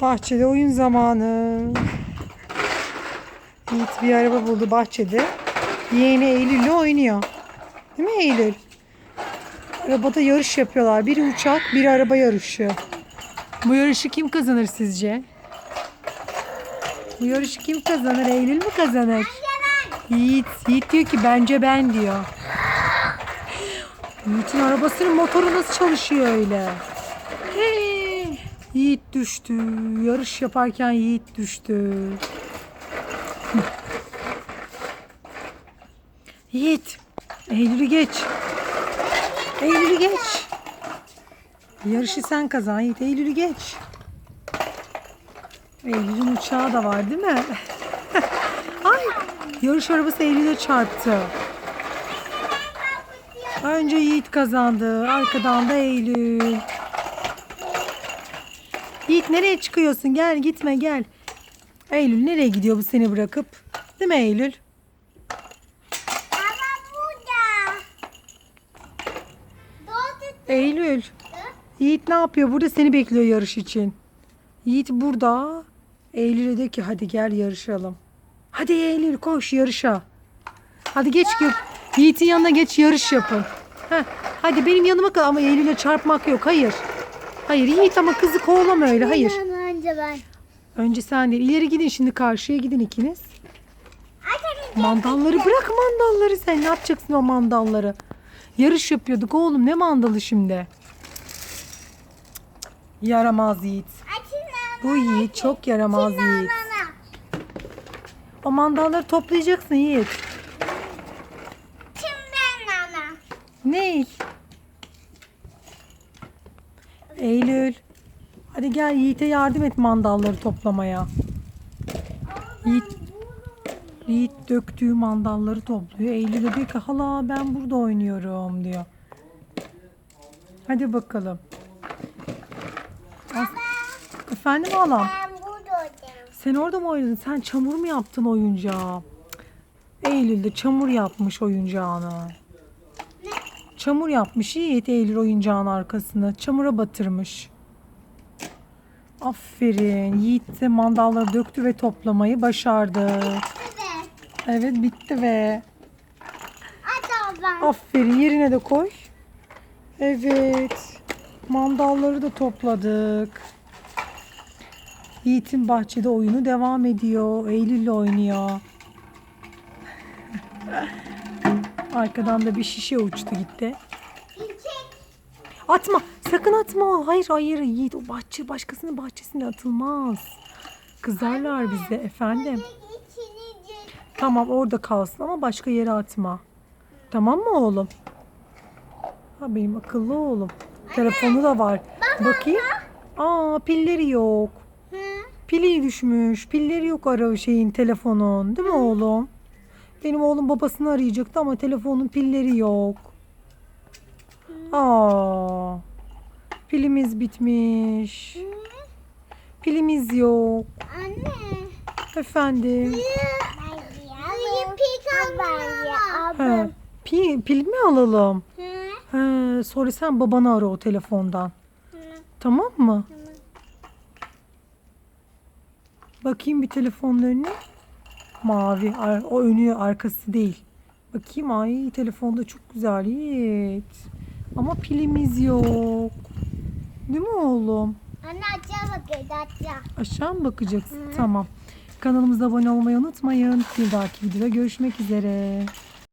Bahçede oyun zamanı. Yiğit bir araba buldu bahçede. Yeğeni Eylül'le oynuyor. Değil mi Eylül? Arabada yarış yapıyorlar. Biri uçak, biri araba yarışı. Bu yarışı kim kazanır sizce? Bu yarışı kim kazanır? Eylül mü kazanır? Yiğit. Yiğit diyor ki bence ben diyor. Yiğit'in arabasının motoru nasıl çalışıyor öyle? Hey! Yiğit düştü. Yarış yaparken Yiğit düştü. Yiğit. Eylül'ü geç. Eylül'ü geç. Yarışı sen kazan Yiğit. Eylül'ü geç. Eylül'ün uçağı da var değil mi? Ay yarış arabası Eylül'e çarptı. Önce Yiğit kazandı. Arkadan da Eylül. Yiğit nereye çıkıyorsun? Gel gitme gel. Eylül nereye gidiyor bu seni bırakıp? Değil mi Eylül? Ama burada. Doğru. Eylül. Yiğit ne yapıyor? Burada seni bekliyor yarış için. Yiğit burada. Eylül'e de ki hadi gel yarışalım. Hadi Eylül koş yarışa. Hadi geç gö- Yiğit'in yanına geç yarış yapın. Heh, hadi benim yanıma kal ama Eylül'e çarpmak yok. Hayır. Hayır Yiğit ama kızı kovalama öyle. Hayır. Önce ben. Önce sen değil. İleri gidin şimdi karşıya gidin ikiniz. Mandalları bırak mandalları sen. Ne yapacaksın o mandalları? Yarış yapıyorduk oğlum. Ne mandalı şimdi? Yaramaz Yiğit. Bu Yiğit çok yaramaz Yiğit. O mandalları toplayacaksın Yiğit. Şimdi nana. Ne? Eylül. Hadi gel Yiğit'e yardım et mandalları toplamaya. Yiğit, Yiğit döktüğü mandalları topluyor. Eylül de diyor ki hala ben burada oynuyorum diyor. Hadi bakalım. As- Efendim halam. Ben burada olacağım. Sen orada mı oynadın? Sen çamur mu yaptın oyuncağı? Eylül de çamur yapmış oyuncağını. Çamur yapmış Yiğit Eylül oyuncağın arkasını. Çamura batırmış. Aferin. Yiğit de mandalları döktü ve toplamayı başardı. Evet. Evet bitti ve aferin yerine de koy. Evet. Mandalları da topladık. Yiğit'in bahçede oyunu devam ediyor. Eylül'le oynuyor. Arkadan da bir şişe uçtu gitti. Atma. Sakın atma. Hayır hayır Yiğit. O bahçe başkasının bahçesine atılmaz. Kızarlar bize efendim. Tamam orada kalsın ama başka yere atma. Tamam mı oğlum? Ha benim akıllı oğlum. Telefonu da var. Bakayım. Aa pilleri yok. Pili düşmüş. Pilleri yok ara şeyin telefonun. Değil mi oğlum? Benim oğlum babasını arayacaktı ama telefonun pilleri yok. Aa. Pilimiz bitmiş. Pilimiz yok. Anne. Efendim. He. Pil, pil mi alalım? He, sonra sen babanı ara o telefondan. Tamam mı? Bakayım bir telefonun önüne. Mavi. O önü arkası değil. Bakayım ay telefonda çok güzel. Yiğit. Ama pilimiz yok. Değil mi oğlum? Anne aşağı bakıyor aşağı. Aşağı mı bakacaksın? Tamam. Kanalımıza abone olmayı unutmayın. Bir dahaki videoda görüşmek üzere.